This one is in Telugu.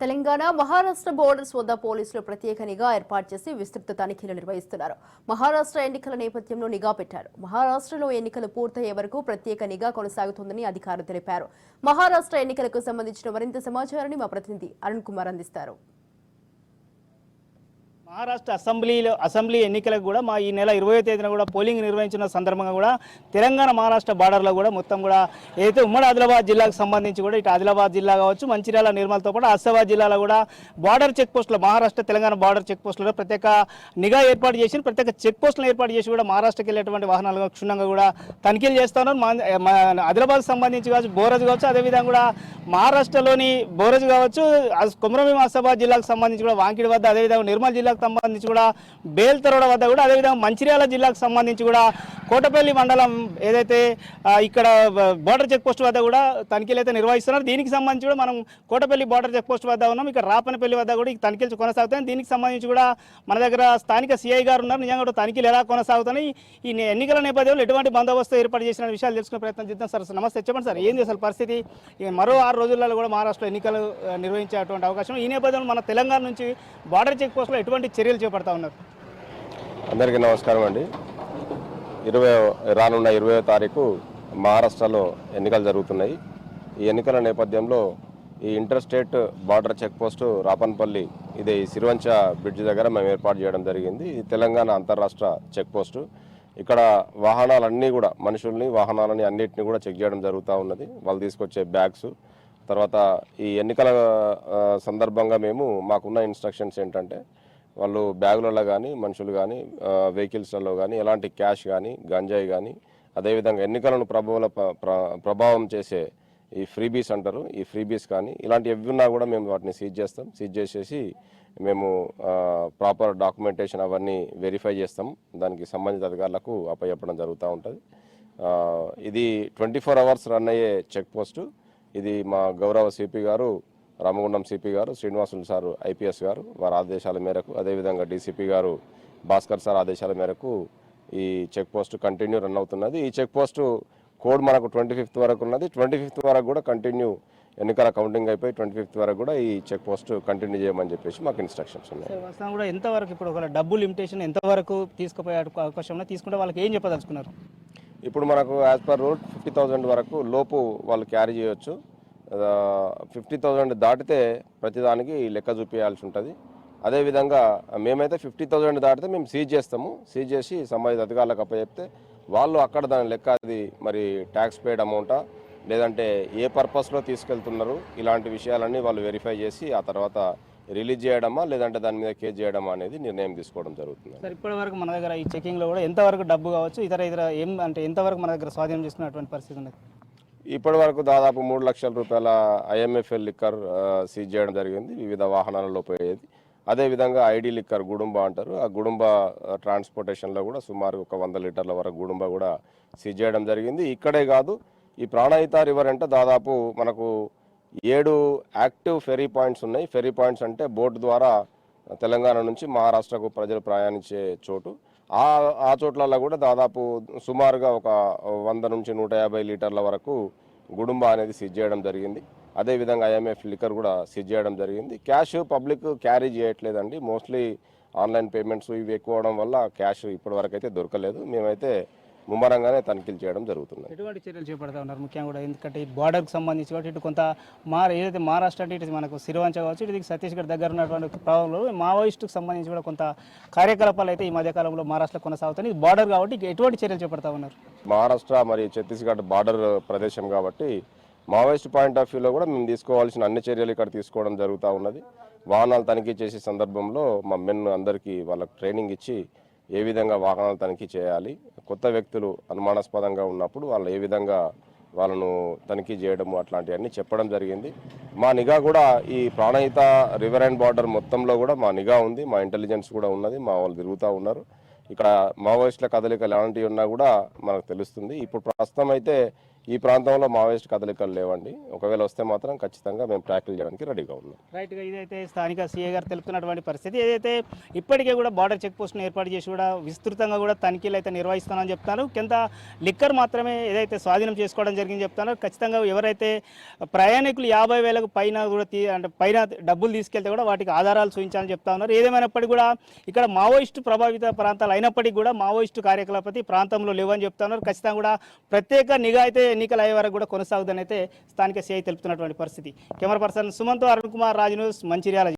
తెలంగాణ మహారాష్ట్ర బోర్డర్స్ వద్ద పోలీసులు ప్రత్యేక నిఘా ఏర్పాటు చేసి విస్తృత తనిఖీలు నిర్వహిస్తున్నారు. మహారాష్ట్ర ఎన్నికల నేపథ్యంలో నిఘా పెట్టారు. మహారాష్ట్రలో ఎన్నికలు పూర్తయ్యే వరకు ప్రత్యేక నిఘా కొనసాగుతుందని అధికారులు తెలిపారు. మహారాష్ట్ర ఎన్నికలకు సంబంధించిన మరింత సమాచారాన్ని మా ప్రతినిధి అరుణ్ కుమార్ అందిస్తారు. మహారాష్ట్ర అసెంబ్లీలో అసెంబ్లీ ఎన్నికలకు కూడా మా ఈ నెల ఇరవై తేదీన కూడా పోలింగ్ నిర్వహించిన సందర్భంగా కూడా తెలంగాణ మహారాష్ట్ర బార్డర్లో కూడా మొత్తం కూడా ఏదైతే ఉమ్మడి ఆదిలాబాద్ జిల్లాకు సంబంధించి కూడా ఇటు ఆదిలాబాద్ జిల్లా కావచ్చు మంచిర్యాల నిర్మల్తో పాటు ఆసిఫాబాద్ జిల్లాలో కూడా బార్డర్ చెక్ పోస్టులు మహారాష్ట్ర తెలంగాణ బార్డర్ చెక్ పోస్టులో ప్రత్యేక నిఘా ఏర్పాటు చేసి ప్రత్యేక చెక్ పోస్టులను ఏర్పాటు చేసి కూడా మహారాష్ట్రకి వెళ్ళేటువంటి వాహనాలు క్షుణ్ణంగా కూడా తనిఖీలు చేస్తున్నారు మా ఆదిలాబాద్ సంబంధించి కావచ్చు బోరజ్ కావచ్చు అదేవిధంగా కూడా మహారాష్ట్రలోని బోరజ్ కావచ్చు అస్- ఆసిఫాబాద్ జిల్లాకు సంబంధించి కూడా వాంకిడి వద్ద అదేవిధంగా నిర్మల్ జిల్లాకు సంబంధించి కూడా బేల్తరోడ వద్ద కూడా అదేవిధంగా మంచిర్యాల జిల్లాకు సంబంధించి కూడా కోటపల్లి మండలం ఏదైతే ఇక్కడ బార్డర్ చెక్ పోస్ట్ వద్ద కూడా తనిఖీలు అయితే నిర్వహిస్తున్నారు. దీనికి సంబంధించి కూడా మనం కోటపల్లి బార్డర్ చెక్ పోస్ట్ వద్ద ఉన్నాం. ఇక్కడ రాపనపల్లి వద్ద కూడా తనిఖీలు కొనసాగుతాయి దీనికి సంబంధించి కూడా మన దగ్గర స్థానిక సిఐ గారు ఉన్నారు. నిజంగా కూడా తనిఖీలు ఎలా కొనసాగుతున్నాయి ఈ ఎన్నికల నేపథ్యంలో ఎటువంటి బందోబస్తు ఏర్పాటు చేసిన విషయాలు తెలుసుకునే ప్రయత్నం చేద్దాం. సార్ నమస్తే. చెప్పండి సార్ ఏంది అసలు పరిస్థితి? మరో ఆరు రోజులలో కూడా మహారాష్ట్రలో ఎన్నికలు నిర్వహించేటువంటి అవకాశం. ఈ నేపథ్యంలో మన తెలంగాణ నుంచి బార్డర్ చెక్ పోస్ట్లో ఎటువంటి చర్యలు చేపడతా ఉన్నారు? అందరికీ నమస్కారం అండి. ఇరవై రానున్న ఇరవై తారీఖు మహారాష్ట్రలో ఎన్నికలు జరుగుతున్నాయి. ఈ ఎన్నికల నేపథ్యంలో ఈ inter state border check post Rapanpalli ఇది సిరివంచ బ్రిడ్జ్ దగ్గర మేము ఏర్పాటు చేయడం జరిగింది. ఇది తెలంగాణ అంతర్రాష్ట్ర చెక్ పోస్టు. ఇక్కడ వాహనాలన్నీ కూడా మనుషుల్ని వాహనాలని అన్నిటిని కూడా చెక్ చేయడం జరుగుతూ ఉన్నది. వాళ్ళు తీసుకొచ్చే బ్యాగ్స్. తర్వాత ఈ ఎన్నికల సందర్భంగా మేము మాకున్న ఇన్స్ట్రక్షన్స్ ఏంటంటే వాళ్ళు బ్యాగులలో కానీ మనుషులు కానీ వెహికల్స్లలో కానీ ఎలాంటి క్యాష్ కానీ గంజాయి కానీ అదేవిధంగా ఎన్నికలను ప్రభావ ప్రభావం చేసే ఈ ఫ్రీబీస్ అంటారు. ఈ ఫ్రీబీస్ కానీ ఇలాంటి ఎవి ఉన్నా కూడా మేము వాటిని సీజ్ చేస్తాం. సీజ్ చేసేసి మేము ప్రాపర్ డాక్యుమెంటేషన్ అవన్నీ వెరిఫై చేస్తాం. దానికి సంబంధిత అధికారులకు అప్పచెప్పడం జరుగుతూ ఉంటుంది. ఇది ట్వంటీ ఫోర్ అవర్స్ రన్ అయ్యే చెక్ పోస్టు. ఇది మా గౌరవ సిపి గారు రామగుండం సిపి గారు శ్రీనివాసులు సారు ఐపీఎస్ గారు వారి ఆదేశాల మేరకు అదేవిధంగా డీసీపీ గారు భాస్కర్ సార్ ఆదేశాల మేరకు ఈ చెక్ పోస్ట్ కంటిన్యూ రన్ అవుతున్నది. ఈ చెక్ పోస్ట్ కోడ్ మనకు ట్వంటీ ఫిఫ్త్ వరకు ఉన్నది. ట్వంటీ ఫిఫ్త్ వరకు కూడా కంటిన్యూ ఎన్నికల కౌంటింగ్ అయిపోయి ట్వంటీ ఫిఫ్త్ వరకు కూడా ఈ చెక్ పోస్ట్ కంటిన్యూ చేయమని చెప్పేసి మాకు ఇన్స్ట్రక్షన్స్ ఉన్నాయి. కూడా ఎంతవరకు ఇప్పుడు ఒక డబ్బు లిమిటేషన్ ఎంతవరకు తీసుకుపోయే అవకాశం తీసుకుంటే వాళ్ళకి ఏం చెప్పదలుచుకున్నారు? ఇప్పుడు మనకు as per rule fifty thousand వరకు లోపు వాళ్ళు క్యారీ చేయొచ్చు. ఫిఫ్టీ థౌజండ్ దాటితే ప్రతిదానికి లెక్క చూపించాల్సి ఉంటుంది. అదేవిధంగా మేమైతే ఫిఫ్టీ థౌజండ్ దాటితే మేము సీజ్ చేస్తాము. సీజ్ చేసి సంబంధిత అధికారులకు అప్పచెప్తే వాళ్ళు అక్కడ దాని లెక్క అది మరి ట్యాక్స్ పేడ్ అమౌంటా లేదంటే ఏ పర్పస్లో తీసుకెళ్తున్నారు ఇలాంటి విషయాలన్నీ వాళ్ళు వెరిఫై చేసి ఆ తర్వాత రిలీజ్ చేయడమా లేదంటే దాని మీద కేసు చేయడమా అనేది నిర్ణయం తీసుకోవడం జరుగుతుంది. సార్ ఇప్పటి వరకు మన దగ్గర ఈ చెకింగ్లో కూడా ఎంతవరకు డబ్బు కావచ్చు ఇతర ఇతర ఏం అంటే ఎంతవరకు మన దగ్గర స్వాధీనం చేసుకున్నటువంటి పరిస్థితి ఉంది ఇప్పటి వరకు దాదాపు మూడు లక్షల రూపాయల ఐఎంఎఫ్ఎల్ లిక్కర్ సీజ్ చేయడం జరిగింది. వివిధ వాహనాలలో పోయేది. అదేవిధంగా ఐడి లిక్కర్ గుడుంబ అంటారు. ఆ గుడుంబ ట్రాన్స్పోర్టేషన్లో కూడా సుమారు ఒక వంద లీటర్ల వరకు గుడుంబ కూడా సీజ్ చేయడం జరిగింది. ఇక్కడే కాదు ఈ ప్రాణహిత రివర్ అంటే దాదాపు మనకు ఏడు యాక్టివ్ ఫెరీ పాయింట్స్ ఉన్నాయి. ఫెరీ పాయింట్స్ అంటే బోట్ ద్వారా తెలంగాణ నుంచి మహారాష్ట్రకు ప్రజలు ప్రయాణించే చోటు. ఆ ఆ చోట్లలో కూడా దాదాపు సుమారుగా ఒక వంద నుంచి నూట యాభై లీటర్ల వరకు గుడుంబ అనేది సీజ్ చేయడం జరిగింది. అదేవిధంగా ఐఎంఎఫ్ లిక్కర్ కూడా సీజ్ చేయడం జరిగింది. క్యాష్ పబ్లిక్ క్యారీ చేయట్లేదండి. మోస్ట్లీ ఆన్లైన్ పేమెంట్స్ ఇవి ఎక్కువ అవడం వల్ల క్యాష్ ఇప్పటివరకు అయితే దొరకలేదు. మేమైతే ముమ్మరంగానే తనిఖీలు చేయడం జరుగుతుంది ఎటువంటి చర్యలు చేపడతా ఉన్నారు? ముఖ్యంగా కూడా ఎందుకంటే ఈ బార్డర్కి సంబంధించి కాబట్టి ఇటు కొంత మా ఏదైతే మహారాష్ట్ర అంటే ఇటు మనకు సిరివంచ కావచ్చు ఇటు ఛత్తీస్గఢ్ దగ్గర ఉన్నటువంటి ప్రభావంలో మావోయిస్టుకు సంబంధించి కూడా కొంత కార్యకలాపాలు అయితే ఈ మధ్యకాలంలో మహారాష్ట్రలో కొనసాగుతాయి ఇది బార్డర్ కాబట్టి ఎటువంటి చర్యలు చేపడతా ఉన్నారు? మహారాష్ట్ర మరియు ఛత్తీస్గఢ్ బార్డర్ ప్రదేశం కాబట్టి మావోయిస్ట్ పాయింట్ ఆఫ్ వ్యూలో కూడా మేము తీసుకోవాల్సిన అన్ని చర్యలు ఇక్కడ తీసుకోవడం జరుగుతూ ఉన్నది. వాహనాలు తనిఖీ చేసే సందర్భంలో మా మెన్ అందరికీ వాళ్ళకి ట్రైనింగ్ ఇచ్చి ఏ విధంగా వాహనాలు తనిఖీ చేయాలి కొత్త వ్యక్తులు అనుమానాస్పదంగా ఉన్నప్పుడు వాళ్ళు ఏ విధంగా వాళ్ళను తనిఖీ చేయడము అట్లాంటివన్నీ చెప్పడం జరిగింది. మా నిఘా కూడా ఈ ప్రాణహిత రివర్ అండ్ బార్డర్ మొత్తంలో కూడా మా నిఘా ఉంది మా ఇంటెలిజెన్స్ కూడా ఉన్నది మా వాళ్ళు తిరుగుతూ ఉన్నారు. ఇక్కడ మావోయిస్టుల కదలికలు ఎలాంటివి ఉన్నా కూడా మనకు తెలుస్తుంది. ఇప్పుడు ప్రస్తుతం అయితే ఈ ప్రాంతంలో మావోయిస్ట్ కదలికలు లేవండి. ఒకవేళ వస్తే మాత్రం ఖచ్చితంగా మేము ట్యాకిల్ చేయడానికి రెడీగా ఉన్నాం. రైట్గా ఇదైతే స్థానిక సీఏ గారు తెలుపుతున్నటువంటి పరిస్థితి. ఏదైతే ఇప్పటికే కూడా బార్డర్ చెక్ పోస్ట్ను ఏర్పాటు చేసి కూడా విస్తృతంగా కూడా తనిఖీలు అయితే నిర్వహిస్తానని చెప్తాను కింద లిక్కర్ మాత్రమే ఏదైతే స్వాధీనం చేసుకోవడం జరిగింది చెప్తాను ఖచ్చితంగా ఎవరైతే ప్రయాణికులు యాభై వేలకు పైన కూడా తీ అంటే పైన డబ్బులు తీసుకెళ్తే కూడా వాటికి ఆధారాలు చూపించాలని చెప్తా ఉన్నారు ఏదేమైనప్పటికీ కూడా ఇక్కడ మావోయిస్టు ప్రభావిత ప్రాంతాలు అయినప్పటికీ కూడా మావోయిస్టు కార్యకలాపతి ప్రాంతంలో లేవని చెప్తా ఉన్నారు ఖచ్చితంగా కూడా ప్రత్యేక నిఘా అయితే ఎన్నికలు అయ్యే వరకు కూడా కొనసాగుదని అయితే స్థానిక సిఐ తెలుపుతున్నటువంటి పరిస్థితి. Camera person Sumanth Arun Kumar Raju news Mancherial